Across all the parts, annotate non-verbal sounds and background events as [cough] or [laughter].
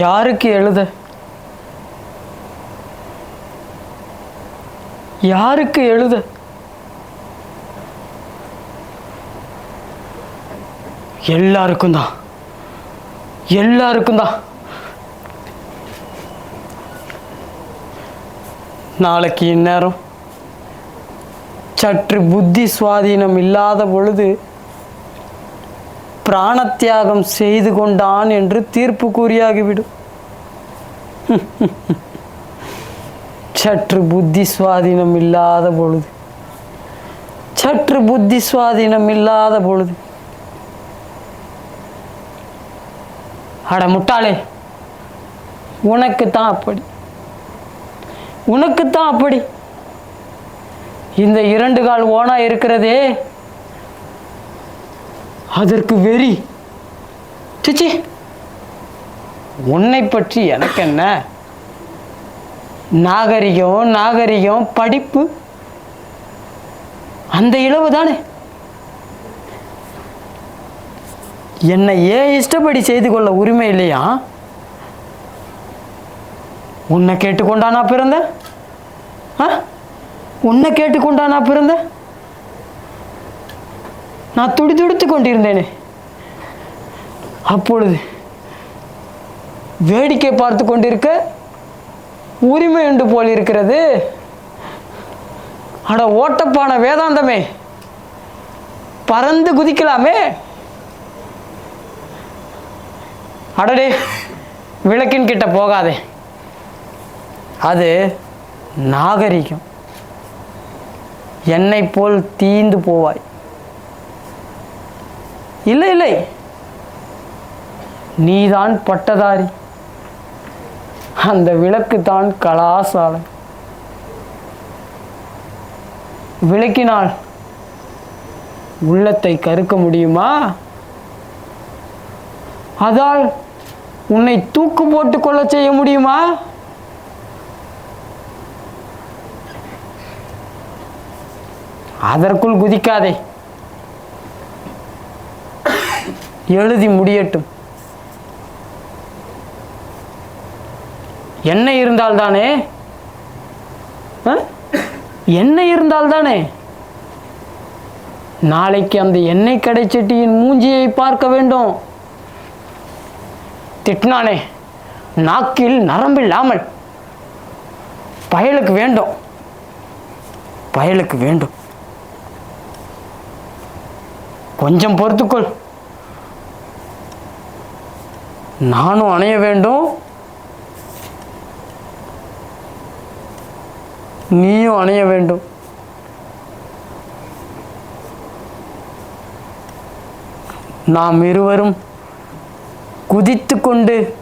யாருக்கு எழுத? யாருக்கு எழுத? எல்லாருக்கும் தான். எல்லாருக்கும் தான். நாளைக்கு இந்நேரம் சற்று புத்தி சுவாதீனம் இல்லாத பொழுது பிராணத்தியாகம் செய்து கொண்டான் என்று தீர்ப்பு கூறியாகிவிடும். சற்று புத்தி சுவாதீனம் இல்லாத பொழுது சற்று புத்தி சுவாதீனம் இல்லாத பொழுது. அட முட்டாளே உனக்கு தான் அப்படி. உனக்கு தான் அப்படி. இந்த இரண்டு கால் ஓனா இருக்கிறதே. அதற்கு வெறி. சிச்சி. உன்னை பற்றி எனக்கு என்ன? நாகரிகம் நாகரிகம் படிப்பு. அந்த இளவு தானே. என்னை ஏன் இஷ்டப்படி செய்து கொள்ள உரிமை இல்லையா? உன்னை கேட்டுக்கொண்டானா பிறந்த? ஆ? உன்னை கேட்டுக்கொண்டானா பிறந்த? பிறந்தேன் நான் துடிதுடித்து கொண்டிருந்தேனே. அப்பொழுது வேடிக்கை பார்த்து கொண்டிருக்க உரிமை உண்டு போல் இருக்கிறது. அட ஓட்டப்பான வேதாந்தமே பறந்து குதிக்கலாமே. அடடே விளக்கின் கிட்ட போகாதே. அது நாகரிகம். என்னை போல் தீந்து போவாய். இல்லை இல்லை. நீதான் பட்டதாரி. அந்த விளக்கு தான் கலாசாலை. விளக்கினால் உள்ளத்தை கருக்க முடியுமா? அதால் உன்னை தூக்கு போட்டு கொள்ள செய்ய முடியுமா? அதற்குள் குதிக்காதே. எழுதி முடியட்டும். என்ன இருந்தால்தானே என்ன இருந்தால்தானே நாளைக்கு அந்த எண்ணெய் கடைச்சட்டியின் மூஞ்சியை பார்க்க வேண்டும். திட்டினானே நாக்கில் நரம்பில்லாமல். பயலுக்கு வேண்டும். பயலுக்கு வேண்டும். கொஞ்சம் பொறுத்துக்கொள். நானும் அணைய வேண்டும். நீயும் அணைய வேண்டும். நாம் இருவரும் குதித்து கொண்டு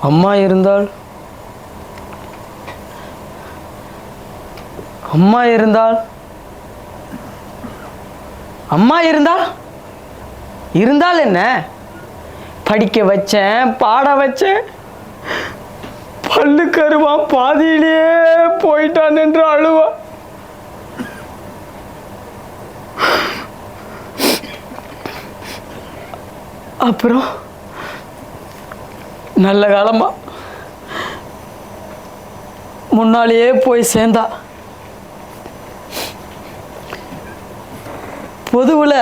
அம்மா இருந்தால்? அம்மா இருந்தால்? அம்மா இருந்தால்? இருந்தால் என்ன? படிக்க வச்சேன் பாட வச்சேன். பல்லு கருவா பாதியிலேயே போயிட்டான் என்று அழுவா. அப்புறம்? நல்ல காலமா? முன்னாலேயே போய் சேர்ந்தா. பொதுவில்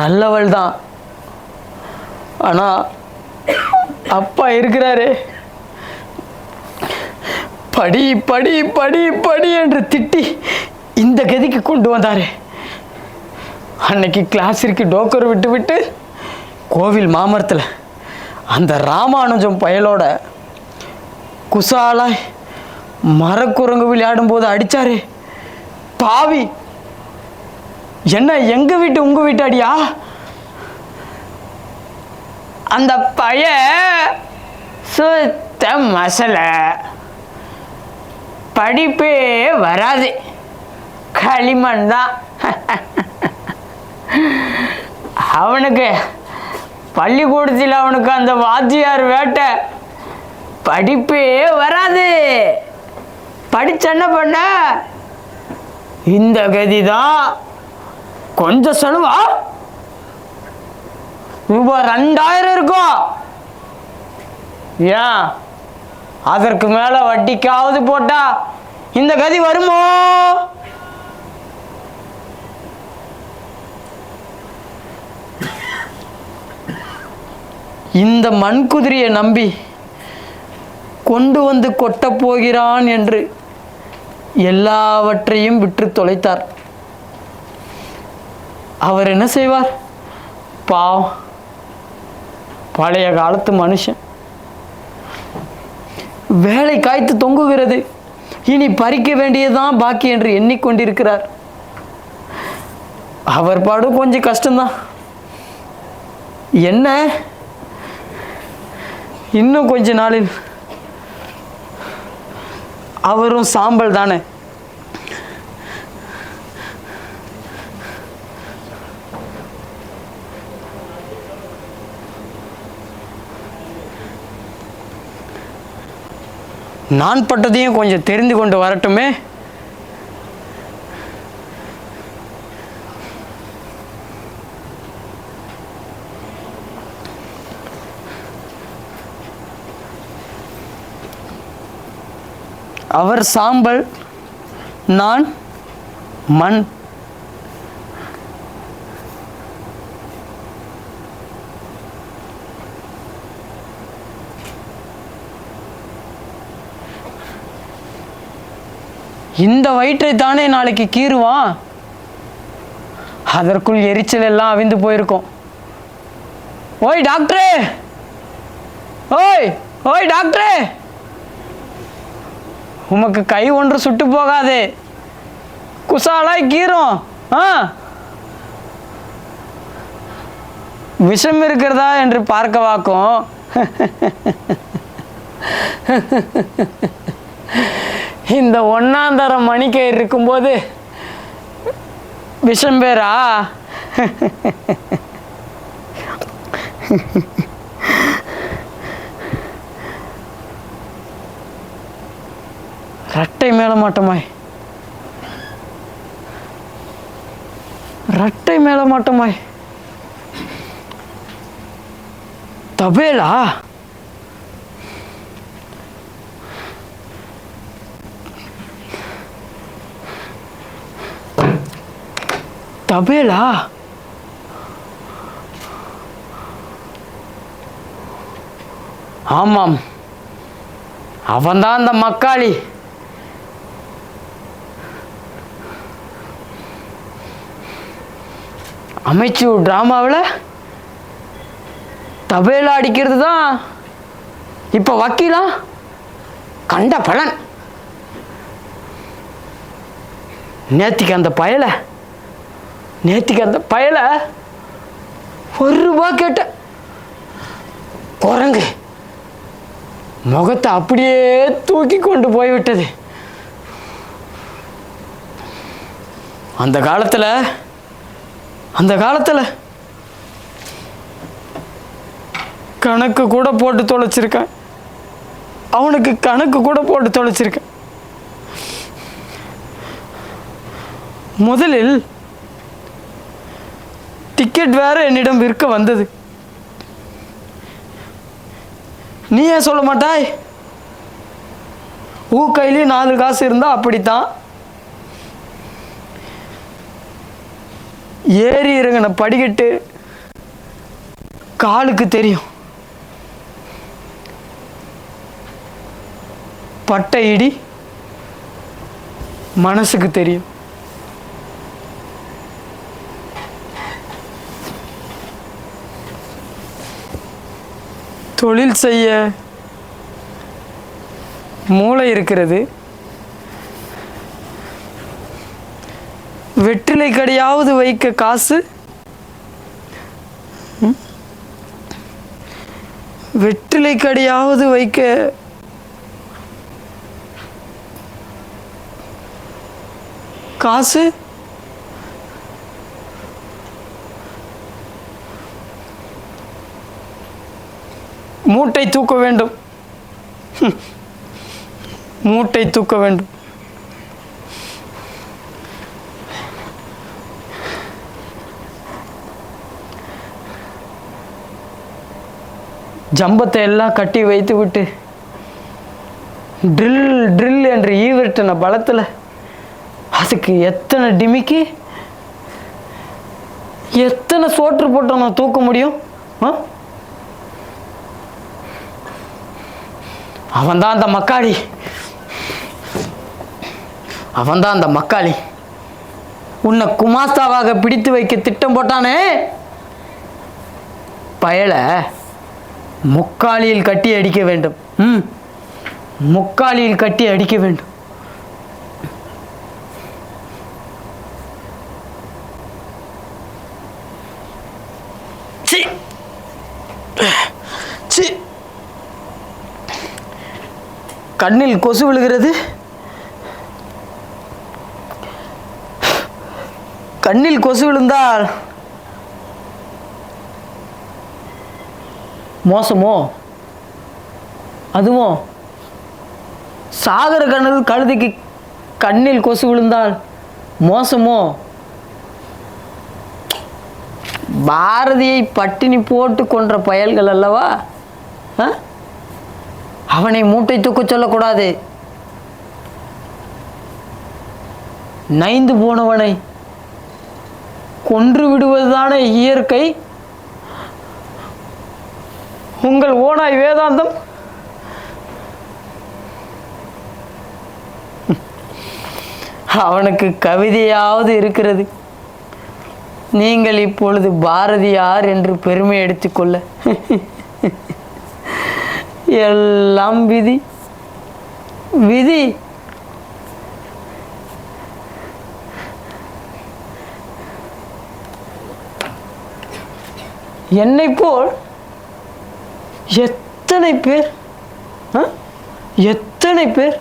நல்லவள் தான். ஆனால் அப்பா இருக்கிறாரு. படி படி படி படி என்று திட்டி இந்த கதிக்கு கொண்டு வந்தாரு. அன்னைக்கு கிளாஸிற்கு டோக்கர் விட்டு விட்டு கோவில் மாமரத்தில் அந்த ராமானுஜம் பயலோட குசாலாய் மரக்குரங்கு விளையாடும் போது அடிச்சாரு. பாவி என்ன எங்க வீட்டு உங்க வீட்டு அடியா அந்த பைய சுத்த மசலை. படிப்பே வராது. களிமண் தான். [laughs] அவனுக்கு பள்ளிக்கூடத்தில் அவனுக்கு அந்த வாத்தியார் வேட்டை படிப்பே வராது. படிச்ச என்ன பண்ண? இந்த கதி தான் கொஞ்சம் செலவா? ரூபாய் ரெண்டாயிரம் இருக்கும் ஏன்? அதற்கு மேல வட்டிக்காவது போட்டா இந்த கதி வருமோ? இந்த மண்குதிரையை நம்பி கொண்டு வந்து கொட்டப் போகிறான் என்று எல்லாவற்றையும் விற்று தொலைத்தார். அவர் என்ன செய்வார்? பாவம். பழைய காலத்து மனுஷன். வேலை காய்த்து தொங்குகிறது. இனி பறிக்க வேண்டியதுதான் பாக்கி என்று எண்ணிக்கொண்டிருக்கிறார். அவர் பாடும் கொஞ்சம் கஷ்டம்தான். என்ன? இன்னும் கொஞ்ச நாளில் அவரும் சாம்பல் தானே? நான் பட்டதையும் கொஞ்சம் தெரிந்து கொண்டு வரட்டுமே? அவர் சாம்பல் நான் மண். இந்த வயிற்றை தானே நாளைக்கு கீறுவான்? அதற்குள் எரிச்சல் எல்லாம் அவிந்து போயிருக்கும். ஓய் டாக்டரே! ஓய் ஓய் டாக்டரே! உமக்கு கை ஒன்று சுட்டு போகாதே. குசாலாய் கீரும் ஆ? விஷம் இருக்கிறதா என்று பார்க்க வாக்கும். இந்த ஒன்னாந்தரம் மணிக்கயிறு இருக்கும்போது விஷம் பேரா? ரட்டை மேல மாட்டமாய். ரட்டை மேல மாட்டமாய். தபேலா? தபேலா? ஆமாம். அவன்தான் அந்த மக்காளி. அமைச்சு ட்ராமாவில் தபேலா அடிக்கிறது தான் இப்போ வக்கீலா? கண்ட பலன். நேத்திக்கு அந்த பயலை நேத்திக்கு அந்த பயலை ஒரு ரூபா கேட்ட குரங்கு. முகத்தை அப்படியே தூக்கி கொண்டு போய்விட்டது. அந்த காலத்தில் அந்த காலத்தில் கணக்கு கூட போட்டு தொலைச்சிருக்கேன். அவனுக்கு கணக்கு கூட போட்டு தொலைச்சிருக்கேன். முதலில் டிக்கெட் வேற என்னிடம் விற்க வந்தது. நீ ஏன் சொல்ல மாட்டாய்? ஊ கையிலேயும் நாலு காசு இருந்தால் அப்படித்தான். ஏறி இறங்கின படிக்கட்டு. காலுக்கு தெரியும். பட்டை இடி மனசுக்கு தெரியும். தொழில் செய்ய மூளை இருக்கிறது. வெற்றிலை கடையாவது வைக்க காசு? வெற்றிலை கடையாவது வைக்க காசு? மூட்டை தூக்க வேண்டும். மூட்டை தூக்க வேண்டும். ஜம்பத்தை எல்லாம் கட்டி வைத்து விட்டு ட்ரில் ட்ரில் என்று ஈவிரட்டின பலத்தில் அதுக்கு எத்தனை டிமிக்கி எத்தனை சோற்று போட்டு நான் தூக்க முடியும்? ஆ? அவன்தான் அந்த மக்காளி. அவன்தான் அந்த மக்காளி. உன்னை குமாஸ்தாவாக பிடித்து வைக்க திட்டம் போட்டானே? பயலை. முக்காலியில் கட்டி அடிக்க வேண்டும். ம். முக்காலியில் கட்டி அடிக்க வேண்டும். கண்ணில் கொசு விழுகிறது. கண்ணில் கொசு விழுந்தால் மோசமோ? அதுவும் சாகர கண்ணில் கழுதிக்கு கண்ணில் கொசு விழுந்தால் மோசமோ? பாரதியை பட்டினி போட்டு கொன்ற பயல்கள் அல்லவா? ஆ? அவனை மூட்டை தூக்க சொல்லக்கூடாது. நைந்து போனவனை கொன்று விடுவதுதானே இயற்கை? உங்கள் ஓனாய் வேதாந்தம். அவனுக்கு கவிதையாவது இருக்கிறது. நீங்கள் இப்பொழுது பாரதியார் என்று பெருமை எடுத்துக்கொள்ள எல்லாம் விதி. விதி. என்னை போல் எத்தனை பேர்? ஆ? எத்தனை பேர்?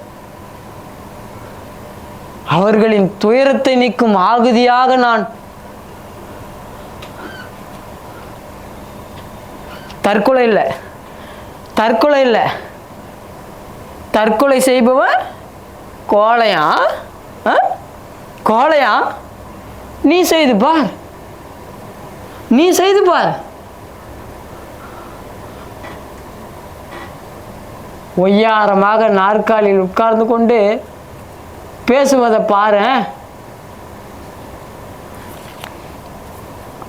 அவர்களின் துயரத்தை நீக்கும் ஆகுதியாக நான் தற்கொலை இல்லை. தற்கொலை இல்லை. தற்கொலை செய்பவன் கோலையா ஆ? நீ செய்து பார். நீ செய்து பார். ஒய்யாரமாக நாற்காலியில் உட்கார்ந்து கொண்டு பேசுவதை பாரு.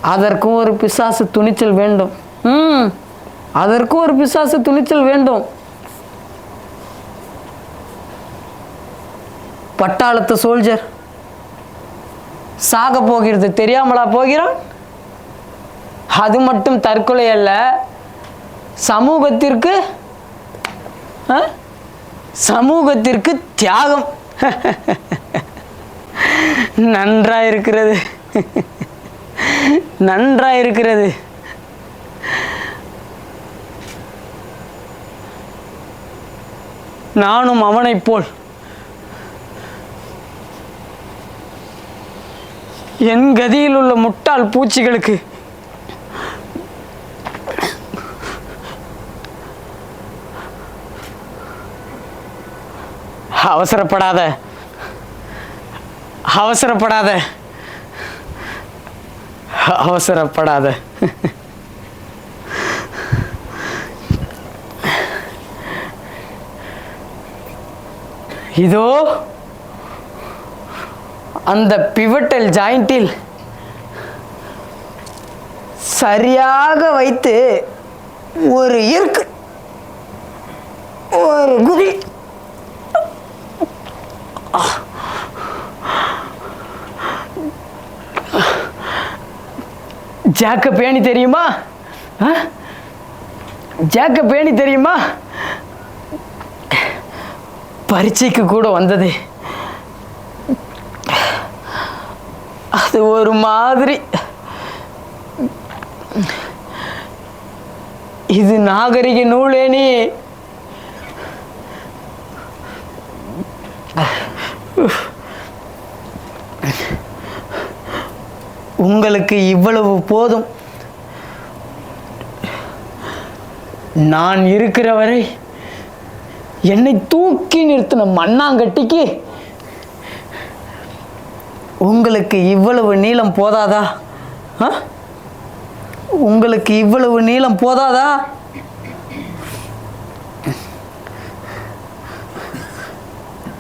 அதற்கும் ஒரு பிசாசு துணிச்சல் வேண்டும். ம். அதற்கும் ஒரு பிசாசு துணிச்சல் வேண்டும். பட்டாளத்து சோல்ஜர். சாக போகிறது தெரியாமலா போகிறான்? அது மட்டும் தற்கொலை அல்ல. சமூகத்திற்கு சமூகத்திற்கு தியாகம். நன்றா இருக்கிறது. நன்றா இருக்கிறது. நானும் அவனைப் போல். என் கதியில் உள்ள முட்டாள் பூச்சிகளுக்கு அவசரப்படாத. அவசரப்படாத. அவசரப்படாத. இதோ அந்த பிவட்டல் ஜாயிண்டில் சரியாக வைத்து ஒரு இருக்கு ஒரு குதி ஜாக்க பேணி தெரியுமா? ஜாக்க பேணி தெரியுமா? பரீட்சைக்கு கூட வந்தது. அது ஒரு மாதிரி. இது நாகரிக நூலேனி உங்களுக்கு இவ்வளவு போதும். நான் இருக்கிற வரை என்னை தூக்கி நிறுத்தின மண்ணாங்கட்டிக்கு உங்களுக்கு இவ்வளவு நீளம் போதாதா? ஆ? உங்களுக்கு இவ்வளவு நீளம் போதாதா?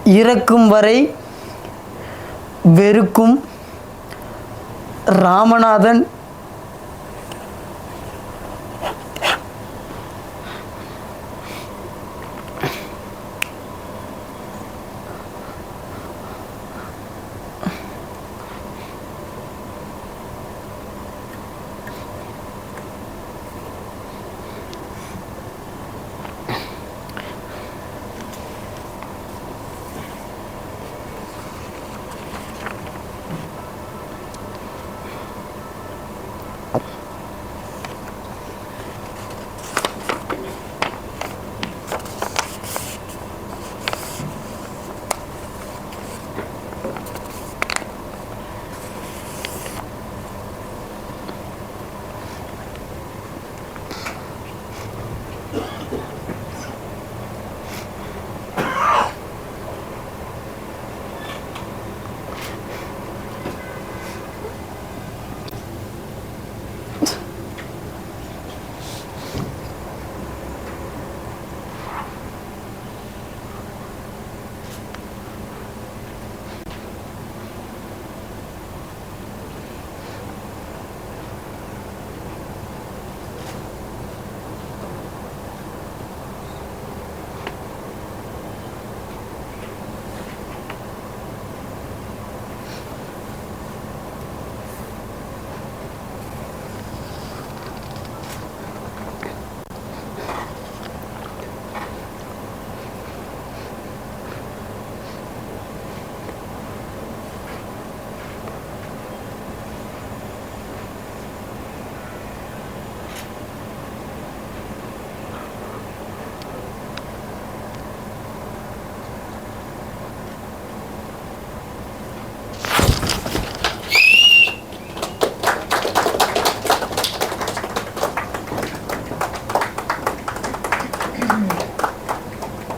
இறக்கும் வரை வெறுக்கும் ராமநாதன்